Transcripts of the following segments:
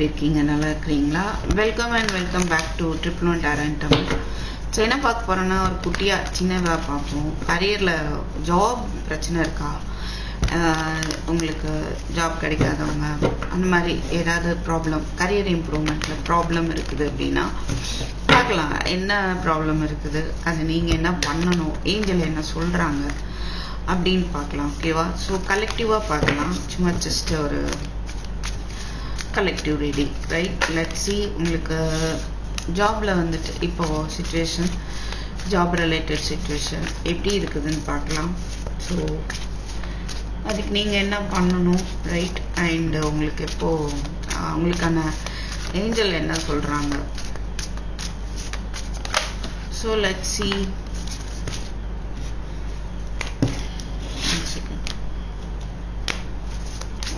எப்படி இருக்கீங்க? நல்லா இருக்கிறீங்களா? Welcome and welcome back to triple one tarot Tamil so என்ன பார்க்க போகிறோன்னா ஒரு குட்டியாக சின்னதாக பார்ப்போம். கரியரில் ஜாப் பிரச்சனை இருக்கா? உங்களுக்கு ஜாப் கிடைக்காதவங்க அந்த மாதிரி ஏதாவது ப்ராப்ளம் கரியர் இம்ப்ரூவ்மெண்ட்டில் ப்ராப்ளம் இருக்குது அப்படின்னா பார்க்கலாம். என்ன ப்ராப்ளம் இருக்குது? அது நீங்கள் என்ன பண்ணணும்? ஏஞ்சல் என்ன சொல்கிறாங்க அப்படின்னு பார்க்கலாம். ஓகேவா ஸோ கலெக்டிவாக பார்க்கலாம். சும்மா ஜஸ்ட் ஒரு collective reading right let see உங்களுக்கு ஜாபில் வந்துட்டு இப்போது சுச்சுவேஷன் ஜாப் ரிலேட்டட் சுச்சுவேஷன் எப்படி இருக்குதுன்னு பார்க்கலாம். ஸோ அதுக்கு நீங்கள் என்ன பண்ணணும் ரைட் அண்டு உங்களுக்கு எப்போது அவங்களுக்கான ஏஞ்சல் என்ன சொல்கிறாங்க so let see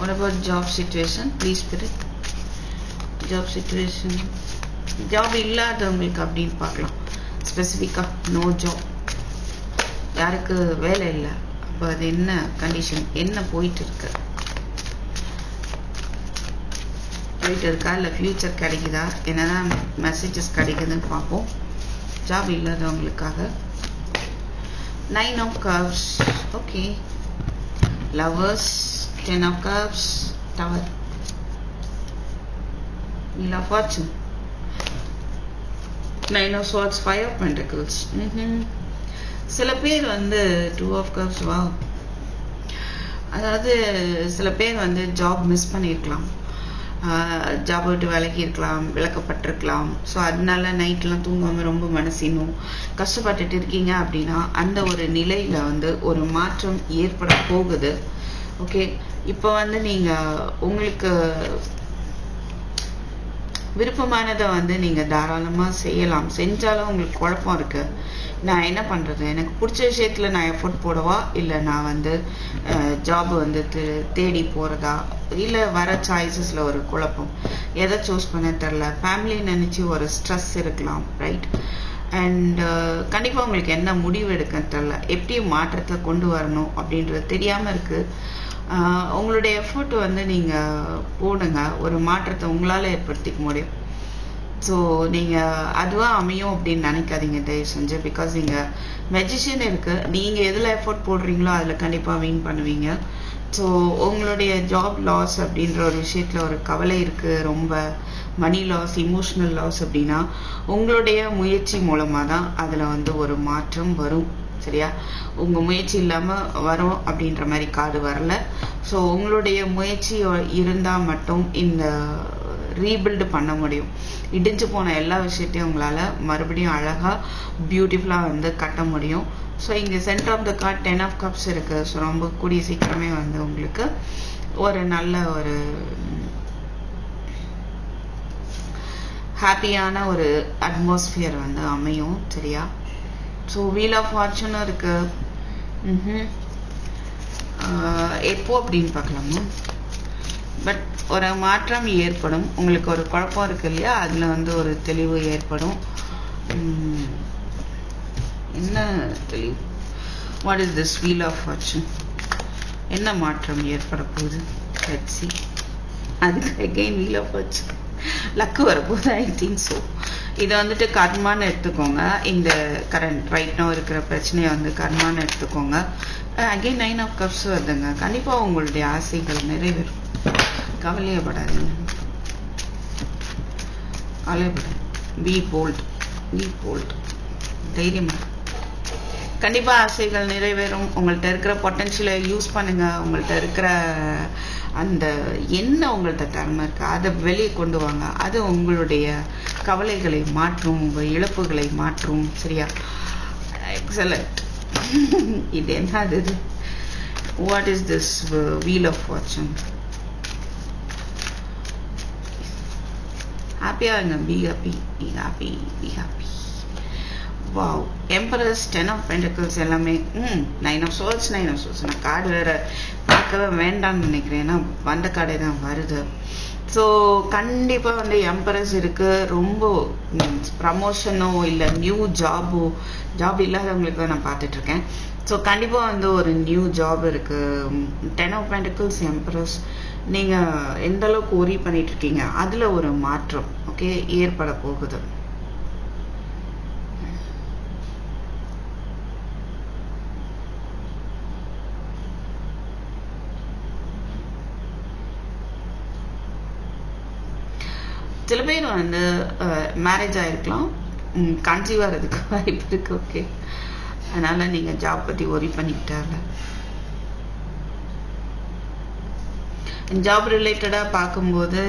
What about job situation? Please spirit. Job situation. Job இல்லாதவங்களுக்கு அப்படின்னு பார்க்கலாம். ஸ்பெசிஃபிக்காக நோ ஜாப் யாருக்கு வேலை இல்லை. அப்போ அது என்ன கண்டிஷன் என்ன போயிட்டு இருக்கு போயிட்டு இருக்கா இல்லை ஃப்யூச்சர் கிடைக்குதா? என்னதான் மெசேஜஸ் கிடைக்குதுன்னு பார்ப்போம். Job இல்லாதவங்களுக்காக. Nine of cups okay lovers ten of cups tower wheel of fortune nine of swords five of pentacles ம்ஹும். சில பேர் வந்து டூ ஆஃப் கப்ஸ் வா அதாவது சில பேர் வந்து ஜாப் மிஸ் பண்ணியிருக்கலாம் ஜாப் விட்டு விலகி இருக்கலாம் விளக்கப்பட்டிருக்கலாம் ஸோ அதனால நைட்லாம் தூங்காமல் ரொம்ப மனசினும் கஷ்டப்பட்டுட்டு இருக்கீங்க அப்படின்னா அந்த ஒரு நிலையில் வந்து ஒரு மாற்றம் ஏற்பட போகுது ஓகே இப்போ வந்து நீங்கள் உங்களுக்கு விருப்பமானதை வந்து நீங்கள் தாராளமாக செய்யலாம். செஞ்சாலும் உங்களுக்கு குழப்பம் இருக்குது நான் என்ன பண்ணுறது எனக்கு பிடிச்ச விஷயத்தில் நான் எஃபோர்ட் போடவா? இல்லை நான் வந்து ஜாப் வந்து தே- தேடி போகிறதா இல்லை வர சாய்ஸஸில் ஒரு குழப்பம். எதை சூஸ் பண்ண தெரில ஃபேமிலி நினச்சி ஒரு ஸ்ட்ரெஸ் இருக்கலாம் ரைட் அண்ட் கண்டிப்பாக உங்களுக்கு என்ன முடிவு எடுக்க தெரில எப்படி மாற்றத்தை கொண்டு வரணும் அப்படின்றது தெரியாமல் இருக்குது உங்களுடைய எஃபோர்ட் வந்து நீங்கள் போடுங்க. ஒரு மாற்றத்தை உங்களால் ஏற்படுத்திக்க முடியும். ஸோ நீங்கள் அதுவாக அமையும் அப்படின்னு நினைக்காதீங்க தயவு செஞ்சு. பிகாஸ் நீங்கள் மெஜிஷியன் இருக்குது நீங்கள் எதில் எஃபோர்ட் போடுறீங்களோ அதில் கண்டிப்பாக வின் பண்ணுவீங்க. ஸோ உங்களுடைய ஜாப் லாஸ் அப்படின்ற ஒரு விஷயத்தில் ஒரு கவலை இருக்குது ரொம்ப மணி லாஸ் இமோஷனல் லாஸ் அப்படின்னா உங்களுடைய முயற்சி மூலமாக தான் அதில் வந்து ஒரு மாற்றம் வரும். சரியா? உங்கள் முயற்சி இல்லாமல் வரும் அப்படின்ற மாதிரி கார்டு வரல. ஸோ உங்களுடைய முயற்சி இருந்தால் மட்டும் இந்த ரீபில்டு பண்ண முடியும். இடிஞ்சு போன எல்லா விஷயத்தையும் உங்களால் மறுபடியும் அழகாக பியூட்டிஃபுல்லாக வந்து கட்ட முடியும். ஸோ இங்கே centre of the card ten of cups இருக்குது ஸோ ரொம்ப கூடிய சீக்கிரமே வந்து உங்களுக்கு ஒரு நல்ல ஒரு ஹாப்பியான ஒரு அட்மாஸ்பியர் வந்து அமையும். சரியா? ஸோ வீல் ஆஃப் ஃபார்ச்சூனும் இருக்கு. எப்போ அப்படின்னு பார்க்கலாமா? பட் ஒரு மாற்றம் ஏற்படும். உங்களுக்கு ஒரு குழப்பம் இருக்கு இல்லையா? அதில் வந்து ஒரு தெளிவு ஏற்படும். என்ன தெளிவு? What is this wheel of fortune என்ன மாற்றம் ஏற்பட போகுது? Let's அதுக்கு again wheel of fortune luck வரும்போது ஐ திங்க் ஸோ இதை வந்துட்டு கர்மான்னு எடுத்துக்கோங்க. இந்த கரண்ட் ரைட்னோ இருக்கிற பிரச்சனையை வந்து கர்மான்னு எடுத்துக்கோங்க. அகெயின் நைன் ஆஃப் கப்ஸ் வருதுங்க. கண்டிப்பாக உங்களுடைய ஆசைகள் நிறைவேறும். கவலையப்படாதீங்க. கவலையப்படாது பி போல்ட் பி போல்ட் தைரியமாக கண்டிப்பாக ஆசைகள் நிறைவேறும். உங்கள்கிட்ட இருக்கிற பொட்டன்ஷியலை யூஸ் பண்ணுங்கள் உங்கள்கிட்ட இருக்கிற அந்த என்ன உங்கள்கிட்ட திறமை இருக்கு. அதை வெளியே கொண்டு வாங்க. அது உங்களுடைய கவலைகளை மாற்றும் உங்கள் இழப்புகளை மாற்றும். சரியா? எக்ஸலண்ட் இது என்னது இது? What is this wheel of fortune ஹாப்பியாக இருங்க be happy be happy be happy wow empress ten of pentacles எல்லாமே ம் nine of swords nine of swords நான் கார்டு வேறு பார்க்கவே வேண்டாம்னு நினைக்கிறேன். ஏன்னா வந்த கார்டே தான் வருது. ஸோ கண்டிப்பாக வந்து எம்பரஸ் இருக்குது ரொம்ப ப்ரமோஷனோ இல்லை நியூ ஜாபோ ஜாப் இல்லாதவங்களுக்கு நான் பார்த்துட்ருக்கேன் ஸோ கண்டிப்பாக வந்து ஒரு நியூ ஜாப் இருக்குது டென் ஆஃப் பென்டிகல்ஸ் எம்ப்ரஸ் நீங்கள் எந்தளவுக்கு ஒரி பண்ணிகிட்ருக்கீங்க இருக்கீங்க? அதில் ஒரு மாற்றம் ஓகே ஏற்பட போகுது. சில பேர் வந்து மேரேஜ் ஆகிருக்கலாம் கன்சீவ் ஆகிறதுக்கு வாய்ப்பு இருக்குது ஓகே அதனால் நீங்கள் ஜாப் பற்றி ஒரி பண்ணிக்கிட்டாங்க ஜாப் ரிலேட்டடாக பார்க்கும்போது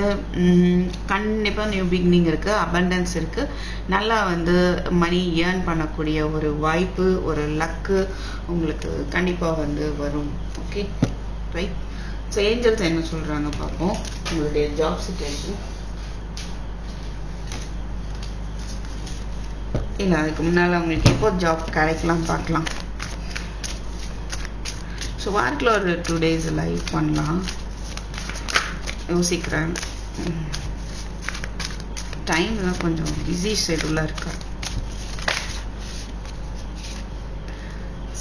கண்டிப்பாக நியூ பிகினிங் இருக்குது அபண்டன்ஸ் இருக்குது நல்லா வந்து மணி ஏர்ன் பண்ணக்கூடிய ஒரு வாய்ப்பு ஒரு லக்கு உங்களுக்கு கண்டிப்பாக வந்து வரும் ஓகே ரைட் ஸோ ஏஞ்சல்ஸ் என்ன சொல்கிறாங்க பார்ப்போம். உங்களுடைய ஜாப் சுச்சுவேஷன் இல்லை அதுக்கு முன்னால் அவங்களுக்கு எப்போ ஜாப் கிடைக்கலாம் பார்க்கலாம். ஸோ வாரத்தில் ஒரு டூ டேஸ் லைவ் பண்ணலாம். யோசிக்கிறேன். டைம் கொஞ்சம் பிஸி ஷெடியூலாக இருக்கா.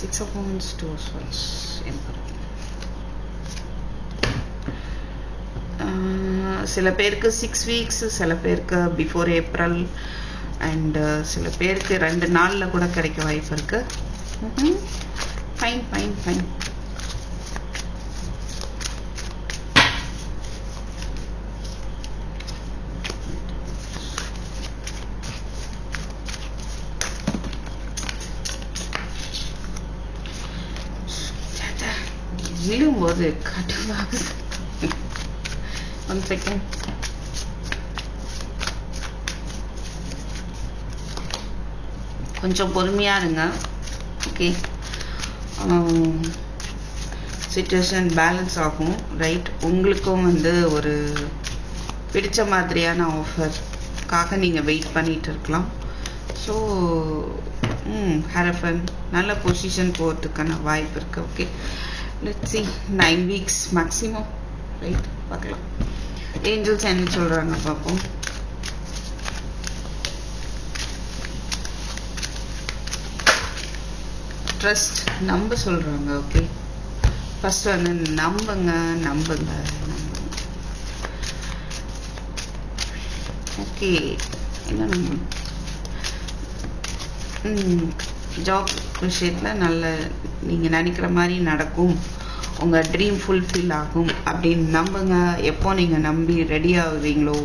Six of wands two swords சில பேருக்கு சிக்ஸ் வீக்ஸ் சில பேருக்கு பிஃபோர் ஏப்ரல் அண்ட் சில பேருக்கு ரெண்டு நாளில் கூட கிடைக்க வாய்ப்பு இருக்கு. ஃபைன் ஃபைன் ஃபைன் விழும்போது கடுவாகுது ஒன் செகண்ட் கொஞ்சம் பொறுமையாக இருங்க. ஓகே சுச்சுவேஷன் பேலன்ஸ் ஆகும். ரைட் உங்களுக்கும் வந்து ஒரு பிடித்த மாதிரியான ஆஃபர்க்காக நீங்கள் வெயிட் பண்ணிகிட்டு இருக்கலாம். ஸோ ம் ஹரஃபன் நல்ல பொசிஷன் போகிறதுக்கான வாய்ப்பு இருக்குது okay let see nine weeks maximum right பார்க்கலாம். ஏஞ்சல்ஸ் என்ன சொல்கிறாங்க பார்ப்போம். ட்ரஸ்ட் நம்ப சொல்கிறாங்க ஓகே ஃபஸ்ட் வந்து நம்புங்க நம்புங்க ஓகே என்ன ஜாப் விஷயத்தில் நல்ல நீங்கள் நினைக்கிற மாதிரி நடக்கும். உங்கள் ட்ரீம் ஃபுல்ஃபில் ஆகும். அப்படின்னு நம்புங்க. எப்போ நீங்கள் நம்பி ரெடி ஆகுவீங்களோ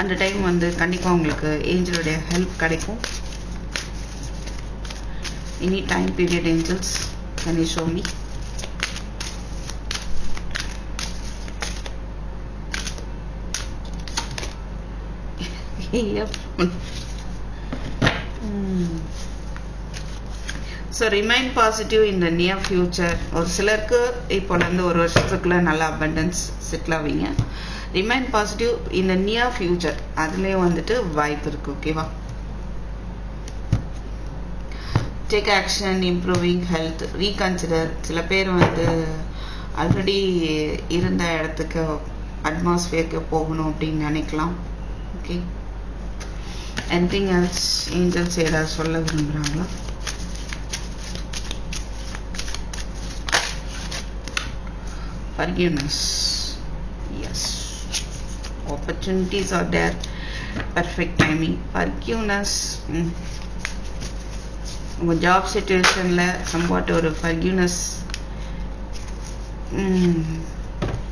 அந்த டைம் வந்து கண்டிப்பாக உங்களுக்கு ஏஞ்சலுடைய ஹெல்ப் கிடைக்கும். Any time period angels? Can you show me? Yep. So remain positive in the near future ஒரு சிலருக்கு இப்போலேருந்து ஒரு வருஷத்துக்குள்ள நல்ல அபண்டன்ஸ் செட்டில் ஆவீங்க. Remain positive in the near future அதுலேயும் வந்துட்டு வாய்ப்பு இருக்குது ஓகேவா take action improving health reconsider சில பேர் வந்து ஆல்ரெடி இருந்த இடத்துக்கு அட்மாஸ்ஃபியர்க்கு போகணும் அப்படின்னு நினைக்கலாம். ஓகே எனிதிங் எல்ஸ் ஏஞ்சல்ஸ் ஏதாவது சொல்ல விரும்புகிறாங்களா forgiveness. Yes. Opportunities are there. Perfect timing. Forgiveness. Mm. உங்கள் ஜாப் சுச்சுவேஷனில் சம்பாட் ஒரு ஃபர்கியூனஸ்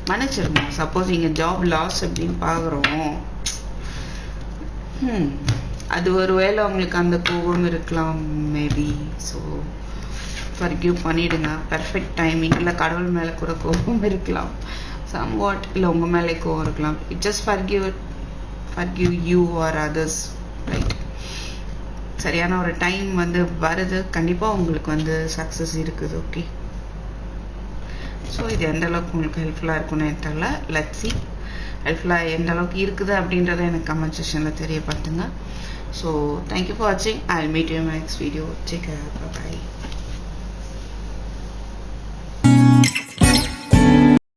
மன்னிச்சிருங்க. சப்போஸ் இங்கே ஜாப் லாஸ் அப்படின்னு பார்க்குறோம். அது ஒரு வேளை உங்களுக்கு அந்த கோபம் இருக்கலாம் மேபி ஸோ ஃபர்கியூ பண்ணிவிடுங்க பர்ஃபெக்ட் டைமிங் இல்லை கடவுள் மேலே கூட கோபம் இருக்கலாம். சம் வாட் இல்லை உங்கள் மேலே கோபம் இருக்கலாம். It just forgive forgive you or others சரியான ஒரு டைம் வந்து வருது. கண்டிப்பாக உங்களுக்கு வந்து சக்ஸஸ் இருக்குது ஓகே ஸோ இது எந்த அளவுக்கு உங்களுக்கு ஹெல்ப்ஃபுல்லாக இருக்கும்னு தெரியல. லெட் சி ஹெல்ப்ஃபுல்லாக எந்த அளவுக்கு இருக்குது அப்படின்றத எனக்கு கமெண்ட் செஷனில் தெரியப்படுத்துங்க. ஸோ தேங்க்யூ ஃபார் வாட்சிங் I meet you next video take bye